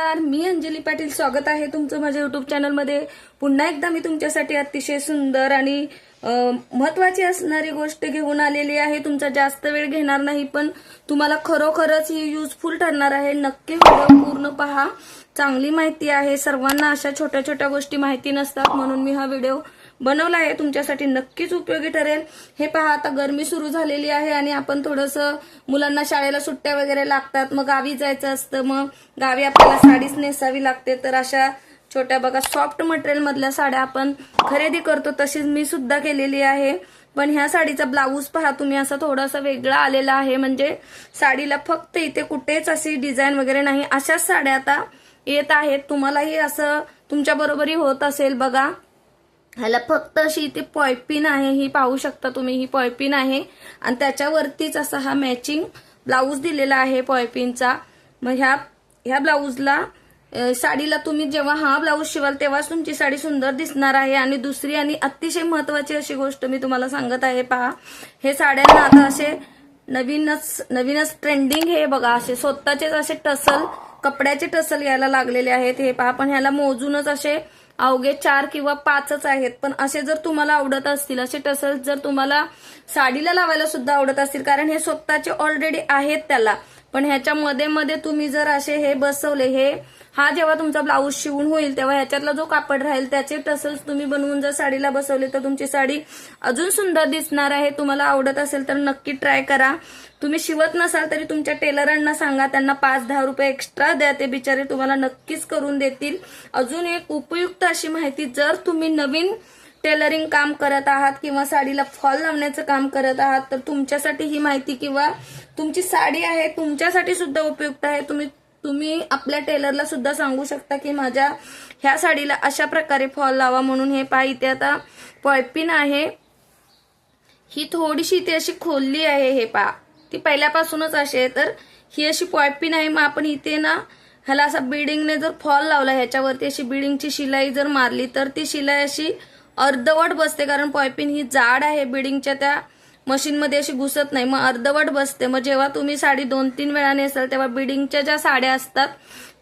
नमस्कार मी अंजली पाटील. स्वागत आहे तुमचं माझ्या युट्यूब चॅनलमध्ये पुन्हा एकदा मी तुमच्यासाठी अतिशय सुंदर आणि महत्वाची असणारी गोष्ट घेऊन आलेली आहे. तुमचा जास्त वेळ घेणार नाही पण तुम्हाला खरोखरच ही युजफुल ठरणार आहे. नक्की व्हिडिओ पूर्ण पहा. चांगली माहिती आहे. सर्वांना अशा छोट्या छोट्या गोष्टी माहिती नसतात म्हणून मी हा व्हिडिओ बनवला आहे तुमच्यासाठी नक्कीच उपयोगी ठरेल. हे पहा आता गरमी सुरू झालेली आहे आणि आपण थोडंसं मुलांना शाळेला सुट्ट्या वगैरे लागतात. मग गावी जायचं असतं मग गावी आपल्याला साडीच नेसावी लागते. तर अशा छोट्या बघा सॉफ्ट मटेरियल मधल्या साड्या आपण खरेदी करतो. तशीच मी सुद्धा केलेली आहे. पण ह्या साडीचा ब्लाऊज पहा तुम्ही असा थोडासा वेगळा आलेला आहे. म्हणजे साडीला फक्त इथे कुठेच अशी डिझाईन वगैरे नाही. अशाच साड्या आता येत आहेत. तुम्हालाही असं तुमच्या बरोबरही होत असेल बघा. ह्याला फक्त अशी इथे पॉयपिन आहे ही पाहू शकता तुम्ही ही पॉयपिन आहे. आणि त्याच्यावरतीच असा हा मॅचिंग ब्लाऊज दिलेला आहे पॉयपिनचा. मग ह्या ह्या ब्लाऊजला साडीला तुम्ही जेव्हा हा ब्लाऊज शिवाल तेव्हाच तुमची साडी सुंदर दिसणार आहे. आणि दुसरी आणि अतिशय महत्वाची अशी गोष्ट मी तुम्हाला सांगत आहे पहा. हे साड्यांना आता असे नवीनच नवीनच ट्रेंडिंग हे बघा असे स्वतःचेच असे टसल कपड्याचे टसल यायला लागलेले आहेत. हे पहा पण ह्याला मोजूनच असे अवघे चार किंवा पाचच आहेत. पण असे जर तुम्हाला आवडत असतील असे टसल जर तुम्हाला साडीला लावायला सुद्धा आवडत असतील कारण हे स्वतःचे ऑलरेडी आहेत त्याला. पण ह्याच्या मध्ये मध्ये तुम्ही जर असे हे बसवले हे हा जेव्हा तुमचा ब्लाऊज शिवून होईल तेव्हा ह्याच्यातला जो कापड राहील त्याचे टसल्स तुम्ही बनवून जर साडीला बसवले तर तुमची साडी अजून सुंदर दिसणार आहे. तुम्हाला आवडत असेल तर नक्की ट्राय करा. तुम्ही शिवत नसाल तरी तुमच्या टेलरांना सांगा त्यांना पाच दहा रुपये एक्स्ट्रा द्या. ते बिचारे तुम्हाला नक्कीच करून देतील. अजून एक उपयुक्त अशी माहिती जर तुम्ही नवीन टेलरिंग काम करत आहात किंवा साडीला फॉल लावण्याचं काम करत आहात तर तुमच्यासाठी ही माहिती किंवा तुमची साडी आहे तुमच्यासाठी सुद्धा उपयुक्त आहे. तुम्ही तुम्ही आपल्या टेलरला सुद्धा सांगू शकता की माझ्या ह्या साडीला अशा प्रकारे फॉल लावा म्हणून हे पहा इथे आता पॉयपिन आहे. ही थोडीशी इथे अशी खोलली आहे हे पहा ती पहिल्यापासूनच अशी आहे तर ही अशी पॉयपिन आहे. मग आपण इथे ना ह्याला असा बिडिंगने जर फॉल लावला ह्याच्यावरती अशी बिडिंगची शिलाई जर मारली तर ती शिलाई अशी अर्धवट बसते कारण पॉयपिन ही जाड आहे बिडिंगच्या त्या मशीनमध्ये अशी घुसत नाही मग अर्धवट बसते. मग जेव्हा तुम्ही साडी दोन तीन वेळा नेसाल तेव्हा बिडिंगच्या ज्या साड्या असतात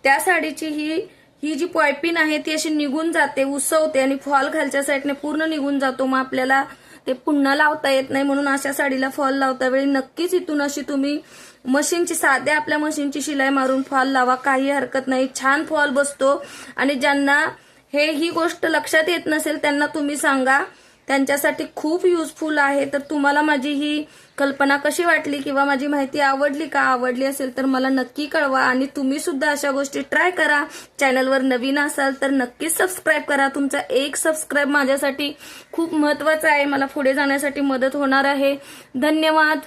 त्या साडीची ही ही जी पॉयपिन आहे ती अशी निघून जाते उसवते आणि फॉल खालच्या साईडने पूर्ण निघून जातो. मग आपल्याला ते पुन्हा लावता येत नाही म्हणून अशा साडीला फॉल लावता वेळी नक्कीच इथून अशी तुम्ही मशीनची साध्या आपल्या मशीनची शिलाई मारून फॉल लावा. काही हरकत नाही. छान फॉल बसतो. आणि ज्यांना हे ही गोष्ट लक्षात येत नसेल त्यांना तुम्ही सांगा. त्यांच्यासाठी खूप युजफुल आहे. तर तुम्हाला माझी ही कल्पना कशी वाटली किंवा माझी माहिती आवडली का? आवडली असेल तर मला नक्की कळवा आणि तुम्ही सुद्धा अशा गोष्टी ट्राय करा. चॅनलवर नवीन असाल तर नक्कीच सबस्क्राईब करा. तुमचा एक सबस्क्राईब माझ्यासाठी खूप महत्त्वाचा आहे. मला पुढे जाण्यासाठी मदत होणार आहे. धन्यवाद.